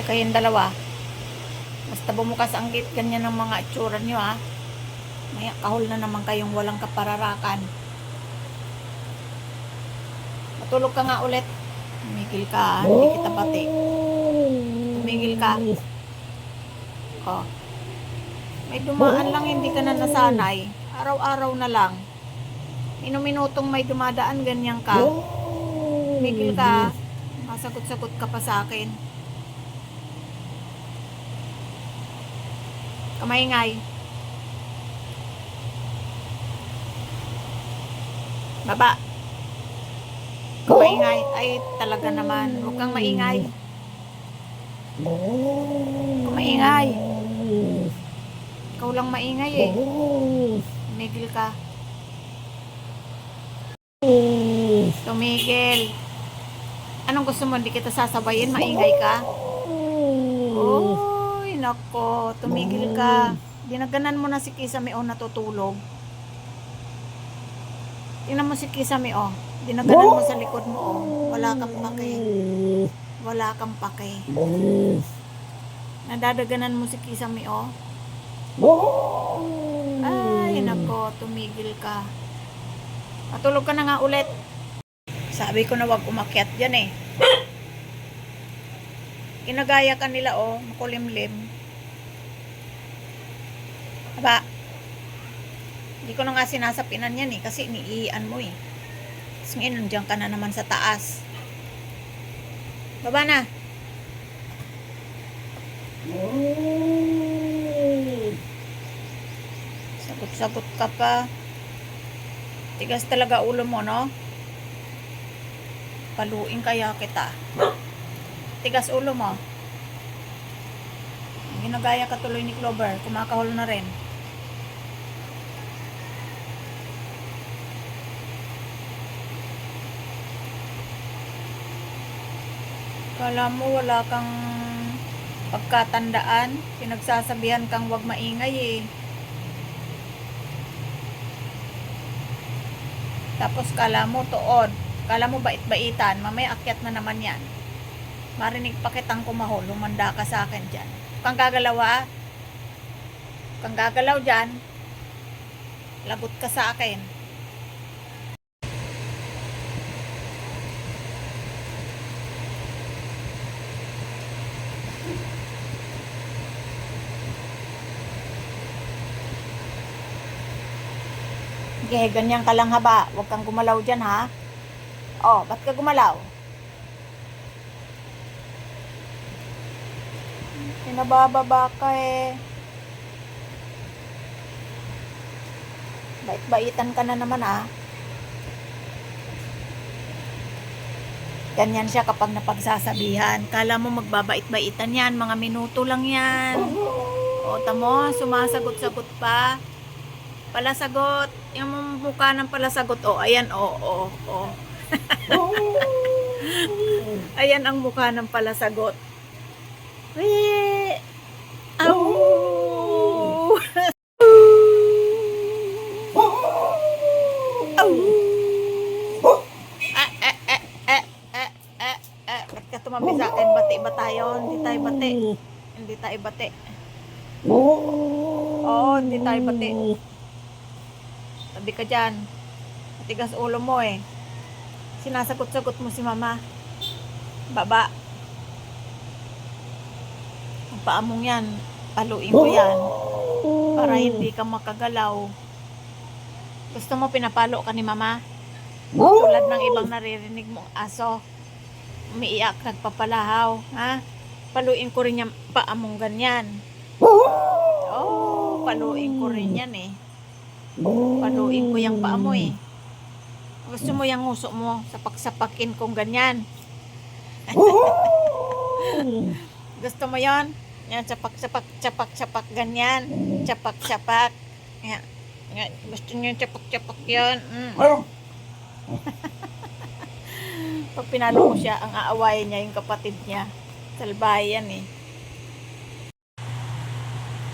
Kaya kayong dalawa. Basta bumukas ang gate, ganyan ang mga itsura nyo ha. Maya kahol na naman kayong walang kapararakan. Matulog ka nga ulit. Tumigil ka, ha? hindi kita pati. Tumigil ka. Oh. May dumaan lang, hindi ka na nasanay. Araw-araw na lang. Minuminutong may dumadaan, ganyan ka. Tumigil ka. Masagot-sagot ka pa sa akin. Kamaingay. Baba. Kamaingay. Ay, talaga naman. Huwag kang maingay. Kamaingay. Ikaw lang maingay eh. Tumigil ka. Tumigil. Anong gusto mo? Hindi kita sasabayin? Maingay ka? Uy, nako. Tumigil ka. Dinaganan mo na si Kisame o natutulog. Tingnan mo si Kisame o. Dinaganan mo sa likod mo o. Wala kang pake. Wala kang pake. Nadadaganan mo si Kisame o. Ay, nako. Tumigil ka. Matulog ka na nga ulit. Sabi ko na wag umakyat dyan eh. Ginagaya ka nila oh, makulimlim. Aba, hindi ko na nga sinasapinan yan eh, kasi iniiyan mo eh. Tapos ngayon, nandiyan ka na naman sa taas. Baba na. Sagot-sagot ka pa. Tigas talaga ulo mo, no? Paluin kaya kita. Tigas ulo mo. Ginagaya ka tuloy ni Clover. Kumakahol na rin. Kala mo wala kang pagkatandaan. Pinagsasabihan kang wag maingay eh. Tapos kala mo tuod. Kala mo bait-baitan. Mamaya akyat na naman yan. Marinig pa kitang kumahol. Lumanda ka sa akin dyan. Kang gagalaw. Huwag kang gagalaw dyan. Lagot ka sa akin. Okay, ganyan ka lang haba. Huwag kang gumalaw dyan ha. Oh, ba't ka gumalaw? Pinabababa ka eh. Bait-baitan ka na naman ah. Ganyan siya kapag napagsasabihan. Kala mo magbabait-baitan yan. Mga minuto lang yan. O, tamo, sumasagot-sagot pa. Palasagot. Yung mukha ng palasagot. O, ayan, o, o, o. Ayan ang mukha ng palasagot. Wee! Au! Au! Ah, eh, eh, eh, eh, eh, eh. Ba't ka tumabi sa akin? Bati ba tayo? Hindi tayo bati. Hindi tayo bati. Oo, hindi tayo bati. Tabi ka dyan. Matigas ulo mo eh. Sinasagot-sagot mo si mama. Baba. Ang paa mong yan, paluin ko yan. Para hindi ka makagalaw. Gusto mo pinapalo ka ni mama? Tulad ng ibang naririnig mong aso. Umiiyak, nagpapalahaw. Ha? Paluin ko rin yung paa mong ganyan. Oh, paluin ko rin yan eh. Paluin ko yung paa mo eh. Gusto mo yung nguso mo, sapak-sapakin kong ganyan. Gusto mo yon? Yan, sapak-sapak, sapak-sapak, ganyan. Sapak-sapak. Yan. Yan. Gusto niyo yung sapak-sapak yan. Mm. Pag pinalo mo siya, ang aawayan niya yung kapatid niya. Salbahe yan eh.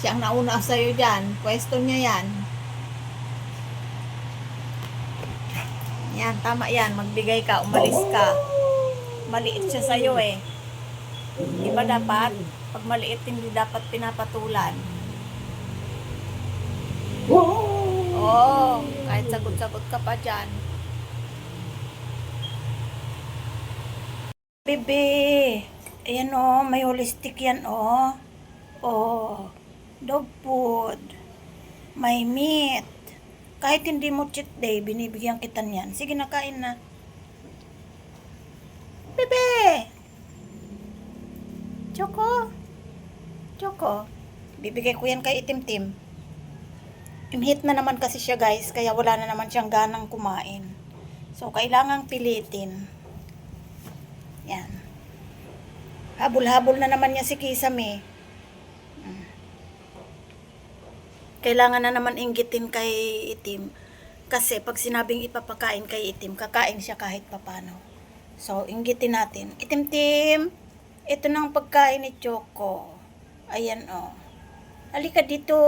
Siya ang nauna sa'yo dyan. Pwesto niya yan. Yan, tama yan. Magbigay ka, umalis ka. Maliit siya sa'yo eh. Di ba dapat? Pag maliit, hindi dapat pinapatulan. Oo, kahit sagot-sagot ka pa dyan. Bebe, ayan o, may holistic yan o. Oh, dog food. May meat. Kahit hindi mo cheat day, binibigyan kita niyan. Sige, nakain na. Bebe! Choco? Choco? Bibigay ko yan kay Itim-Tim. Imhit na naman kasi siya guys, kaya wala na naman siyang ganang kumain. So, kailangang pilitin. Yan. Habol-habol na naman niya si Kisame. Mm. Kailangan na naman inggitin kay Itim. Kasi pag sinabing ipapakain kay Itim, kakain siya kahit papano. So, inggitin natin. Itim-tim, ito na ang pagkain ni Choco. Ayan, oh. Halika dito.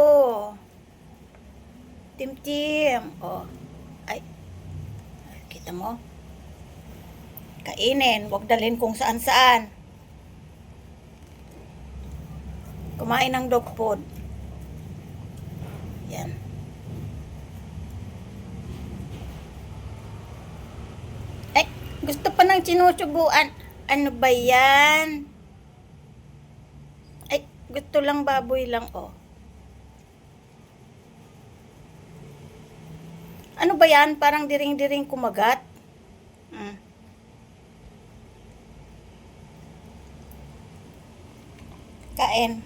Tim-tim. Oh. Ay. Kita mo? Kainin. Huwag dalhin kung saan-saan. Kumain ng dog food. Yan. Ay, gusto pa ng sinusubuan. Ano ba yan? Ay, gusto lang baboy lang, oh. Ano ba yan? Parang diring-diring kumagat. Hmm. Kain.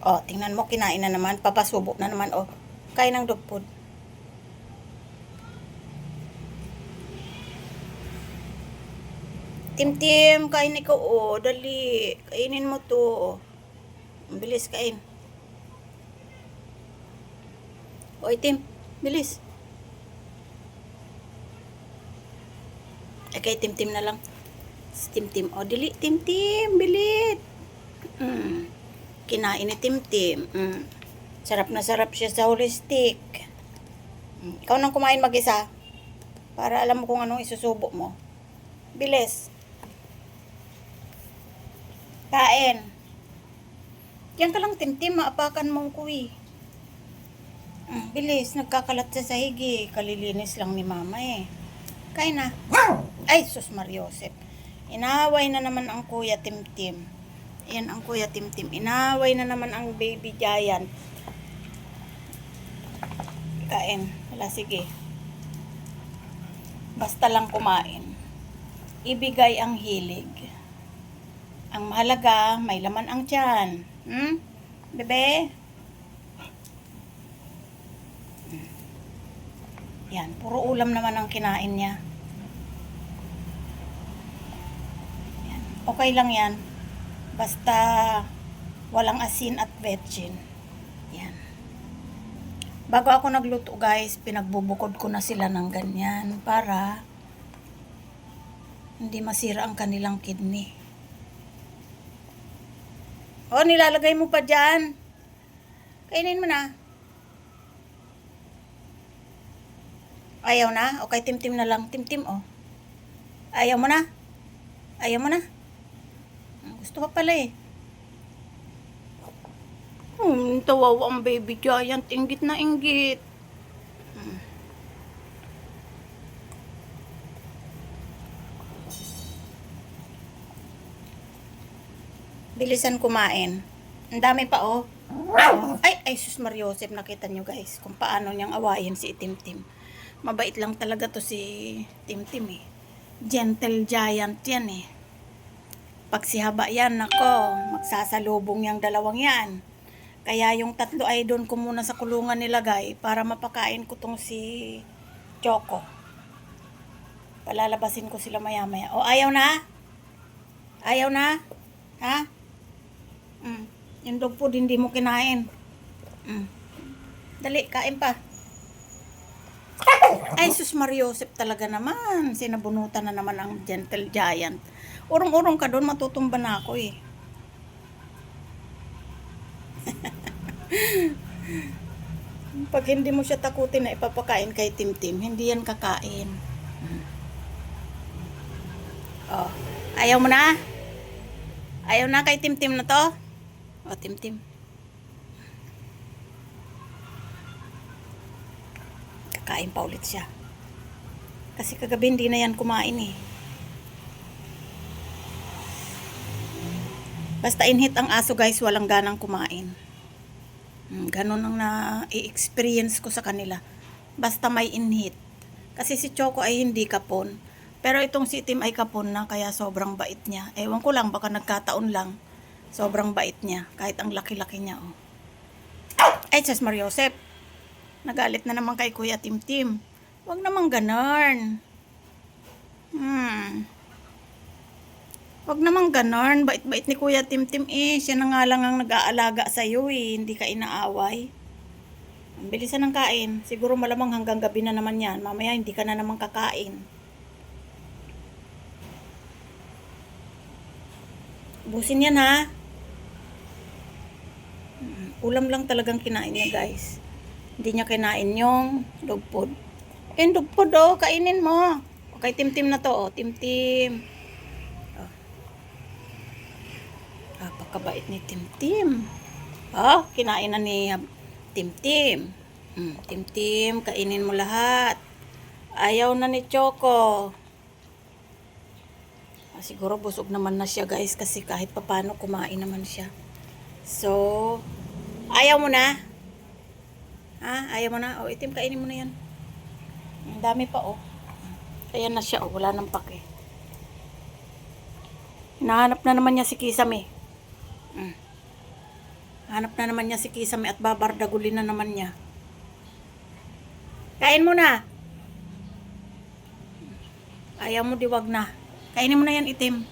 Oh, tingnan mo, kinain na naman. Papasubo na naman, oh. Kain ng dog food. Tim-tim, kain ikaw, oh. Dali. Kainin mo to, oh. Bilis, kain. Oy, Tim. Bilis. Okay, Tim-tim na lang. Tim-tim. O, dili. Tim-tim. Bilit. Mm. Kinain ni Tim-tim. Mm. Sarap na sarap siya sa holistic. Mm. Ikaw nang kumain mag-isa. Para alam mo kung anong isusubo mo. Bilis. Kain. Yan ka lang, Tim-tim. Maapakan mong kuwi. Mm, bilis, nagkakalat sa sahigi. Kalilinis lang ni mama eh. Kain na. Ay, sus Mariosep. Inaway na naman ang kuya Timtim. Yan ang kuya Timtim. Inaway na naman ang baby giant. Kain. Wala, sige. Basta lang kumain. Ibigay ang hilig. Ang mahalaga, may laman ang tiyan. Hmm? Bebe? Yan, puro ulam naman ang kinain niya. Okay lang yan. Basta walang asin at virgin. Yan. Bago ako nagluto guys, pinagbubukod ko na sila ng ganyan para hindi masira ang kanilang kidney. O, nilalagay mo pa dyan. Kainin mo na. Ayaw na? Okay, tim-tim na lang. Tim-tim, oh. Ayaw mo na? Ayaw mo na? Gusto ka pala eh. Hmm, tawawa ang baby giant. Inggit na inggit. Hmm. Bilisan kumain. Ang dami pa, oh. Ay, ay, sus Mariosep, nakita nyo guys kung paano niyang awayin si Itim-Tim. Mabait lang talaga to si Tim-Tim eh. Gentle giant yan eh. Pag si Haba yan, nako, magsasalubong yung dalawang yan. Kaya yung tatlo ay doon ko muna sa kulungan nilagay para mapakain ko tong si Choco. Palalabasin ko sila maya maya. O, ayaw na? Ayaw na? Ha? Mm. Yung dog food hindi mo kinain. Mm. Dali, kain pa. Ay, sus Mariosep talaga naman. Sinabunutan na naman ang gentle giant. Urong-urong ka doon, matutumba na ako eh. Pag hindi mo siya takutin na ipapakain kay Tim Tim, hindi yan kakain. Oh. Ayaw mo na? Ayaw na kay Tim-Tim na to? O, Tim-Tim. Kakain pa ulit siya. Kasi kagabi hindi na yan kumain eh. Basta inhit ang aso guys, walang ganang kumain. Hmm, Ganon ang na-experience ko sa kanila. Basta may inhit. Kasi si Choco ay hindi kapon. Pero itong si Tim ay kapon na kaya sobrang bait niya. Ewan ko lang, baka nagkataon lang. Sobrang bait niya. Kahit ang laki-laki niya. Oh. Ay, Ches Mariosep. Nagalit na naman kay Kuya Tim Tim. Huwag naman ganon. Hmm. Huwag naman ganon. Bait-bait ni Kuya Tim Tim eh. Siya na nga lang ang nag-aalaga sa'yo eh. Hindi ka inaaway. Ang bilisan ng kain. Siguro malamang hanggang gabi na naman yan. Mamaya hindi ka na naman kakain. Busin yan ha. Mm, Ulam lang talagang kinain niya guys. Hindi niya kinain yung dog food. Eh, yung dog food oh, kainin mo. Okay, tim-tim na to oh, tim-tim. Oh. Napakabait ni tim-tim. Oh, kinain na ni tim-tim. Mm, tim-tim, kainin mo lahat. Ayaw na ni Choco. Ah, siguro busog naman na siya guys kasi kahit papano kumain naman siya. So, ayaw mo na? Ha? Ayaw mo na? O, itim, kainin mo na yan. Ang dami pa, oh. Ayan na siya, oh. Wala nang pake. Hinahanap na naman niya si Kisame. Mm. Hanap na naman niya si Kisame at babardagulin na naman niya. Kain mo na. Ayaw mo, diwag na. Kainin mo na yan, itim.